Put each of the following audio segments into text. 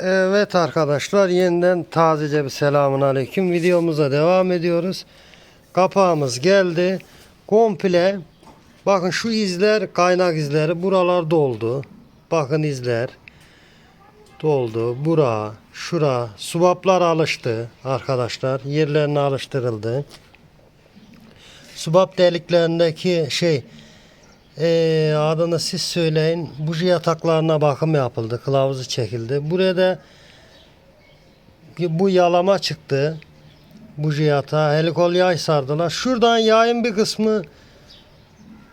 Evet arkadaşlar yeniden tazece bir selamun aleyküm. Videomuza devam ediyoruz. Kapağımız geldi. Komple bakın şu izler kaynak izleri buralar doldu. Bakın izler doldu. Bura, şura, subaplar alıştı arkadaşlar. Yerlerine alıştırıldı. Subap deliklerindeki şey ee, adını siz söyleyin. Buji yataklarına bakım yapıldı. Kılavuzu çekildi. Buraya da bu yalama çıktı. Buji yatağı. Helikol yay sardılar. Şuradan yayın bir kısmı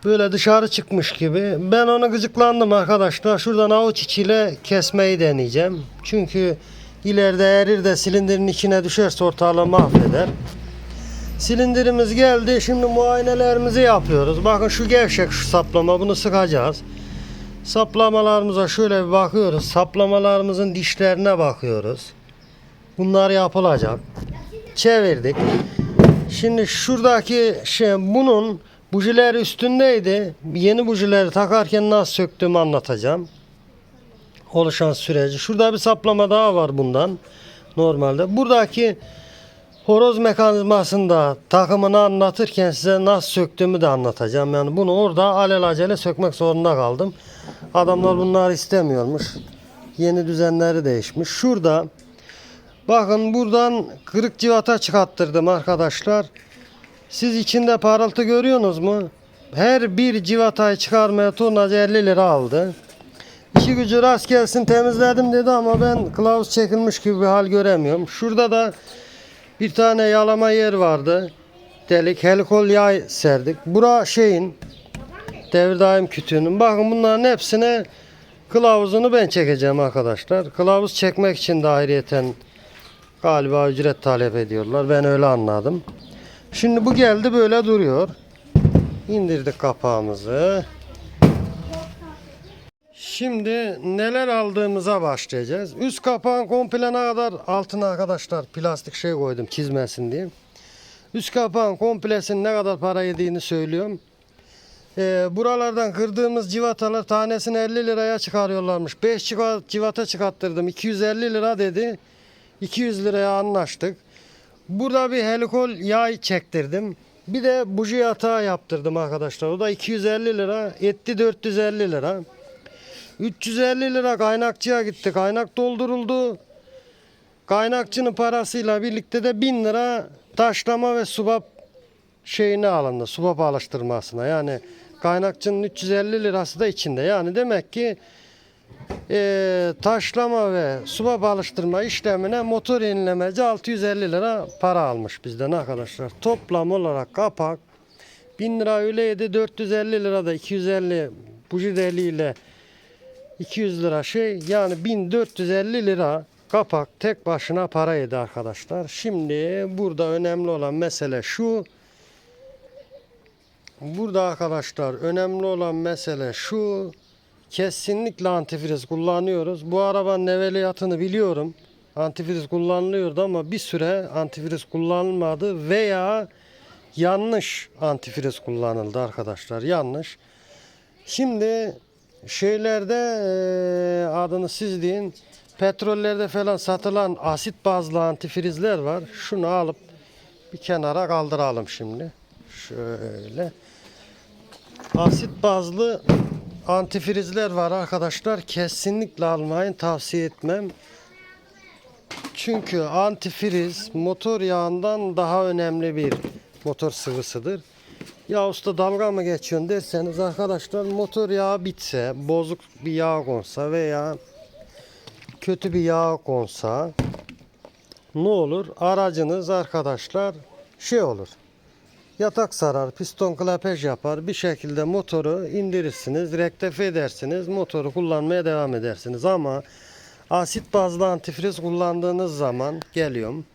böyle dışarı çıkmış gibi. Ben onu gıcıklandım arkadaşlar. Şuradan avuç içiyle kesmeyi deneyeceğim. Çünkü ileride erir de silindirin içine düşerse ortalığı mahveder. Silindirimiz geldi. Şimdi muayenelerimizi yapıyoruz. Bakın şu gevşek şu saplama. Bunu sıkacağız. Saplamalarımıza şöyle bir bakıyoruz. Saplamalarımızın dişlerine bakıyoruz. Bunlar yapılacak. Çevirdik. Şimdi şuradaki şey bunun bujiler üstündeydi. Yeni bujileri takarken nasıl söktüğümü anlatacağım. Oluşan süreci. Şurada bir saplama daha var bundan. Normalde. Buradaki Horoz mekanizmasında takımını anlatırken size nasıl söktüğümü de anlatacağım. Yani bunu orada alelacele sökmek zorunda kaldım. Adamlar bunlar istemiyormuş. Yeni düzenleri değişmiş. Şurada bakın buradan kırık civata çıkarttırdım arkadaşlar. Siz içinde parıltı görüyorsunuz mu? Her bir civatayı çıkarmaya turnacı 50 lira aldı. İşi gücü rast gelsin temizledim dedi ama ben kılavuz çekilmiş gibi bir hal göremiyorum. Şurada da bir tane yalama yer vardı. Delik helikol yay serdik. Bura şeyin devir daim kütüğünün. Bakın bunların hepsine kılavuzunu ben çekeceğim arkadaşlar. Kılavuz çekmek için de galiba ücret talep ediyorlar. Ben öyle anladım. Şimdi bu geldi böyle duruyor. İndirdik kapağımızı. Şimdi neler aldığımıza başlayacağız. Üst kapağın komple ne kadar altına arkadaşlar plastik şey koydum çizmesin diye. Üst kapağın komplesinin ne kadar para yediğini söylüyorum. Ee, buralardan kırdığımız civatalar tanesini 50 liraya çıkarıyorlarmış. 5 civata çıkarttırdım. 250 lira dedi. 200 liraya anlaştık. Burada bir helikol yay çektirdim. Bir de buji yatağı yaptırdım arkadaşlar. O da 250 lira. Etti 450 lira. 350 lira kaynakçıya gitti. Kaynak dolduruldu. Kaynakçının parasıyla birlikte de 1000 lira taşlama ve subap şeyine alındı. Subap alıştırmasına. Yani kaynakçının 350 lirası da içinde. Yani demek ki eee, taşlama ve subap alıştırma işlemine motor yenilemeci 650 lira para almış bizden arkadaşlar. Toplam olarak kapak 1000 lira öyleydi 450 lira da 250 buji deliğiyle 200 lira şey yani 1450 lira kapak tek başına para yedi arkadaşlar. Şimdi burada önemli olan mesele şu. Burada arkadaşlar önemli olan mesele şu. Kesinlikle antifriz kullanıyoruz. Bu arabanın evveliyatını biliyorum. Antifriz kullanılıyordu ama bir süre antifriz kullanılmadı veya yanlış antifriz kullanıldı arkadaşlar. Yanlış. Şimdi şeylerde adını siz deyin petrollerde falan satılan asit bazlı antifrizler var. Şunu alıp bir kenara kaldıralım şimdi. Şöyle. Asit bazlı antifrizler var arkadaşlar. Kesinlikle almayın. Tavsiye etmem. Çünkü antifriz motor yağından daha önemli bir motor sıvısıdır. Ya usta dalga mı geçiyorsun derseniz arkadaşlar motor yağı bitse, bozuk bir yağ konsa veya kötü bir yağ konsa ne olur? Aracınız arkadaşlar şey olur. Yatak sarar, piston klapej yapar. Bir şekilde motoru indirirsiniz, rektife edersiniz. Motoru kullanmaya devam edersiniz. Ama asit bazlı antifriz kullandığınız zaman geliyorum.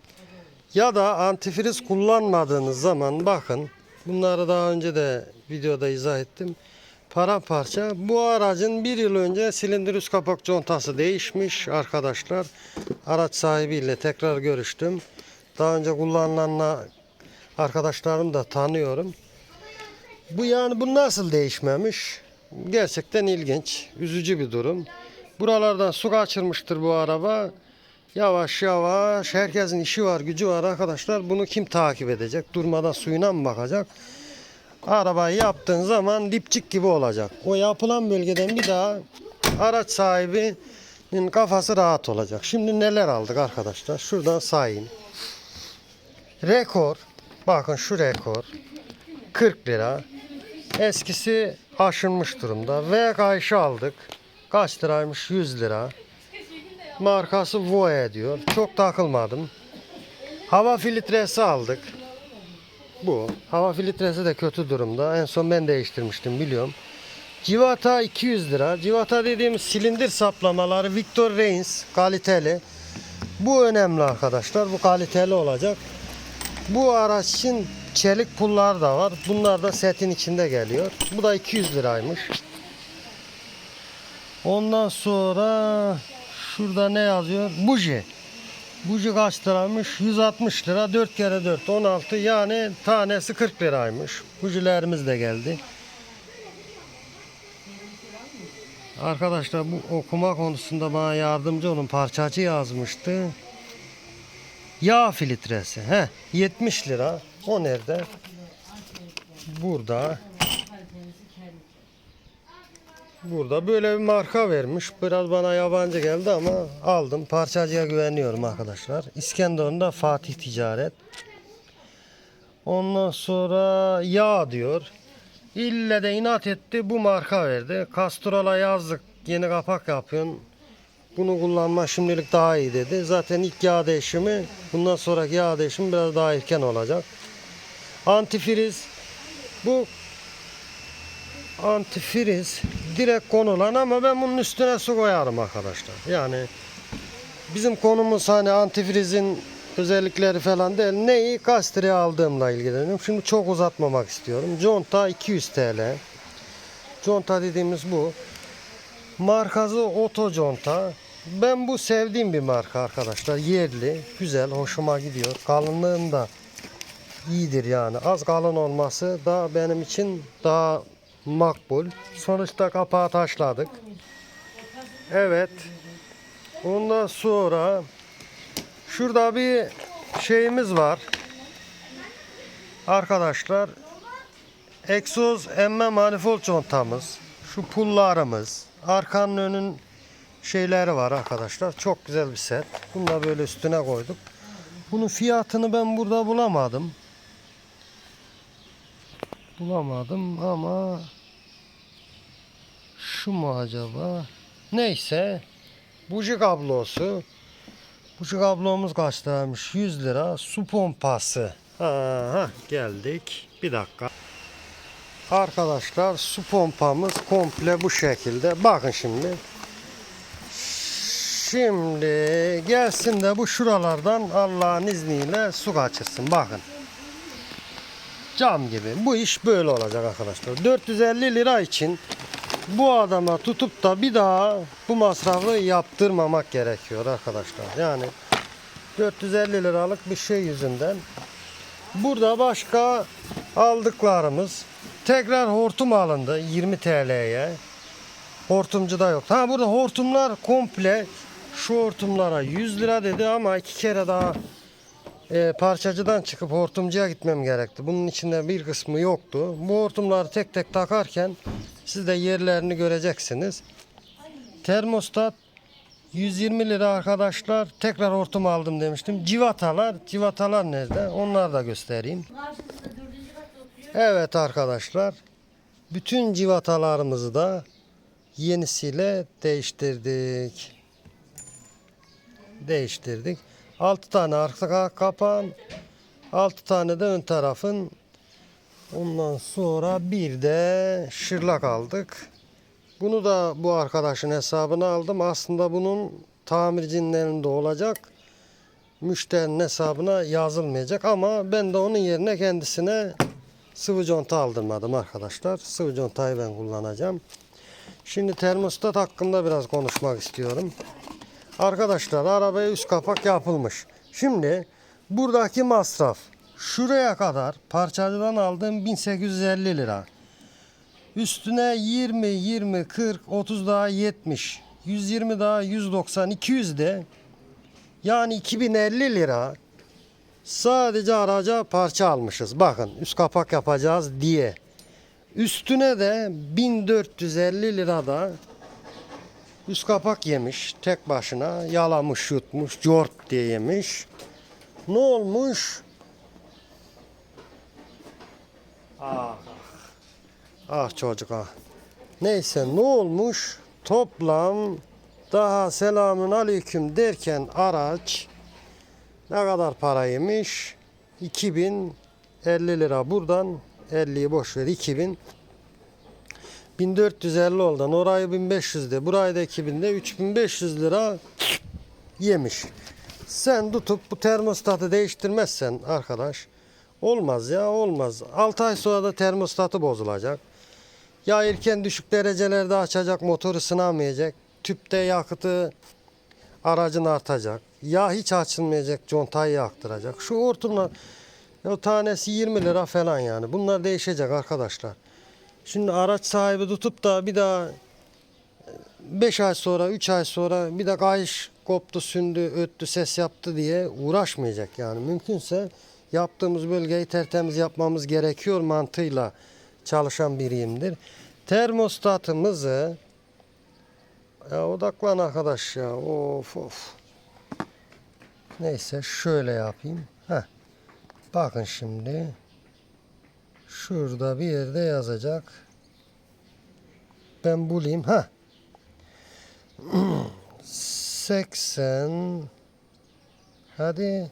Ya da antifriz kullanmadığınız zaman bakın bunları daha önce de videoda izah ettim. Paramparça bu aracın bir yıl önce silindir üst kapak contası değişmiş arkadaşlar. Araç sahibiyle tekrar görüştüm. Daha önce kullanılan arkadaşlarım da tanıyorum. Bu yani bu nasıl değişmemiş? Gerçekten ilginç, üzücü bir durum. Buralardan su kaçırmıştır bu araba. Yavaş yavaş herkesin işi var gücü var arkadaşlar. Bunu kim takip edecek? Durmadan suyuna mı bakacak? Arabayı yaptığın zaman dipçik gibi olacak. O yapılan bölgeden bir daha araç sahibinin kafası rahat olacak. Şimdi neler aldık arkadaşlar? Şuradan sayayım. Rekor. Bakın şu rekor. 40 lira. Eskisi aşınmış durumda. V kayışı aldık. Kaç liraymış? 100 lira. Markası Voe diyor. Çok takılmadım. Hava filtresi aldık. Bu. Hava filtresi de kötü durumda. En son ben değiştirmiştim biliyorum. Civata 200 lira. Civata dediğimiz silindir saplamaları Victor Reigns kaliteli. Bu önemli arkadaşlar. Bu kaliteli olacak. Bu araç için çelik pullar da var. Bunlar da setin içinde geliyor. Bu da 200 liraymış. Ondan sonra şurada ne yazıyor? Buji. Buji kaç liraymış? 160 lira. 4 kere 4 16 yani tanesi 40 liraymış. Bujilerimiz de geldi. Arkadaşlar bu okuma konusunda bana yardımcı olun. Parçacı yazmıştı. Yağ filtresi. He, 70 lira. O nerede? Burada. Burada böyle bir marka vermiş. Biraz bana yabancı geldi ama aldım. Parçacıya güveniyorum arkadaşlar. İskenderun'da Fatih Ticaret. Ondan sonra yağ diyor. İlle de inat etti bu marka verdi. Castrol'a yazdık. Yeni kapak yapıyorsun. Bunu kullanma şimdilik daha iyi dedi. Zaten ilk yağ değişimi bundan sonraki yağ değişimi biraz daha erken olacak. Antifriz bu antifriz direkt konulan ama ben bunun üstüne su koyarım arkadaşlar. Yani bizim konumuz hani antifrizin özellikleri falan değil. Neyi liraya aldığımla ilgileniyorum. Şimdi çok uzatmamak istiyorum. Conta 200 TL. Conta dediğimiz bu. Markası Oto Conta. Ben bu sevdiğim bir marka arkadaşlar. Yerli, güzel, hoşuma gidiyor. Kalınlığında iyidir yani. Az kalın olması da benim için daha makbul. Sonuçta kapağı taşladık. Evet. Ondan sonra şurada bir şeyimiz var. Arkadaşlar egzoz emme manifold contamız. Şu pullarımız. Arkanın önün şeyleri var arkadaşlar. Çok güzel bir set. Bunu da böyle üstüne koyduk. Bunun fiyatını ben burada bulamadım. Bulamadım ama şu mu acaba? Neyse. Buji kablosu. Buji kablomuz kaç liraymış? 100 lira. Su pompası. Aha, geldik. Bir dakika. Arkadaşlar su pompamız komple bu şekilde. Bakın şimdi. Şimdi gelsin de bu şuralardan Allah'ın izniyle su kaçırsın. Bakın. Cam gibi. Bu iş böyle olacak arkadaşlar. 450 lira için bu adama tutup da bir daha bu masrafı yaptırmamak gerekiyor arkadaşlar. Yani 450 liralık bir şey yüzünden. Burada başka aldıklarımız tekrar hortum alındı 20 TL'ye. Hortumcuda yok. Ha burada hortumlar komple şu hortumlara 100 lira dedi ama iki kere daha e, parçacıdan çıkıp hortumcuya gitmem gerekti. Bunun içinde bir kısmı yoktu. Bu hortumları tek tek takarken siz de yerlerini göreceksiniz. Termostat 120 lira arkadaşlar. Tekrar hortum aldım demiştim. Civatalar, civatalar nerede? Onları da göstereyim. Evet arkadaşlar. Bütün civatalarımızı da yenisiyle değiştirdik. Değiştirdik. 6 tane arka kapağın, 6 tane de ön tarafın. Ondan sonra bir de şırlak aldık. Bunu da bu arkadaşın hesabına aldım. Aslında bunun tamircinin elinde olacak. Müşterinin hesabına yazılmayacak ama ben de onun yerine kendisine sıvı conta aldırmadım arkadaşlar. Sıvı contayı ben kullanacağım. Şimdi termostat hakkında biraz konuşmak istiyorum. Arkadaşlar arabaya üst kapak yapılmış. Şimdi buradaki masraf şuraya kadar parçacıdan aldığım 1850 lira. Üstüne 20, 20, 40, 30 daha 70. 120 daha 190 200 de yani 2050 lira sadece araca parça almışız. Bakın üst kapak yapacağız diye. Üstüne de 1450 lira da üst kapak yemiş tek başına yalamış yutmuş cort diye yemiş. Ne olmuş? Ah, ah çocuk ah. Neyse ne olmuş? Toplam daha selamün aleyküm derken araç ne kadar paraymış? 2050 lira buradan 50'yi boş ver 2000 1450 oldan orayı 1500 de burayı da 2000 de 3500 lira yemiş. Sen tutup bu termostatı değiştirmezsen arkadaş olmaz ya olmaz. 6 ay sonra da termostatı bozulacak. Ya erken düşük derecelerde açacak motor ısınamayacak. Tüpte yakıtı aracın artacak. Ya hiç açılmayacak contayı yaktıracak. Şu hortumlar o tanesi 20 lira falan yani. Bunlar değişecek arkadaşlar. Şimdi araç sahibi tutup da bir daha 5 ay sonra 3 ay sonra bir de kayış koptu sündü öttü ses yaptı diye uğraşmayacak yani. Mümkünse yaptığımız bölgeyi tertemiz yapmamız gerekiyor mantığıyla çalışan biriyimdir. Termostatımızı ya odaklan arkadaş ya of of. Neyse şöyle yapayım. Heh. Bakın şimdi. Şurada bir yerde yazacak. Ben bulayım. Ha. 80 Hadi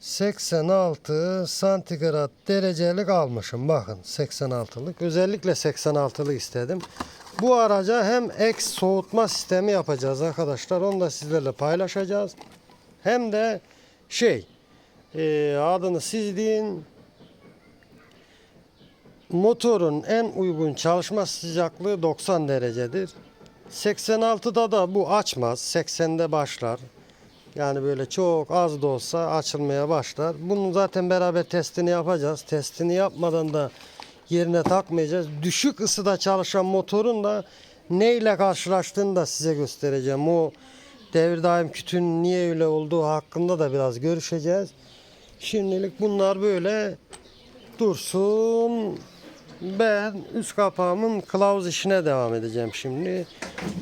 86 santigrat derecelik almışım. Bakın 86'lık. Özellikle 86'lık istedim. Bu araca hem eks soğutma sistemi yapacağız arkadaşlar. Onu da sizlerle paylaşacağız. Hem de şey e, adını siz deyin motorun en uygun çalışma sıcaklığı 90 derecedir. 86'da da bu açmaz. 80'de başlar. Yani böyle çok az da olsa açılmaya başlar. Bunun zaten beraber testini yapacağız. Testini yapmadan da yerine takmayacağız. Düşük ısıda çalışan motorun da neyle karşılaştığını da size göstereceğim. O devir daim kütüğün niye öyle olduğu hakkında da biraz görüşeceğiz. Şimdilik bunlar böyle dursun. Ben üst kapağımın kılavuz işine devam edeceğim şimdi.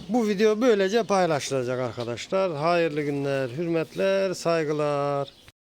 Bu video böylece paylaşılacak arkadaşlar. Hayırlı günler, hürmetler, saygılar.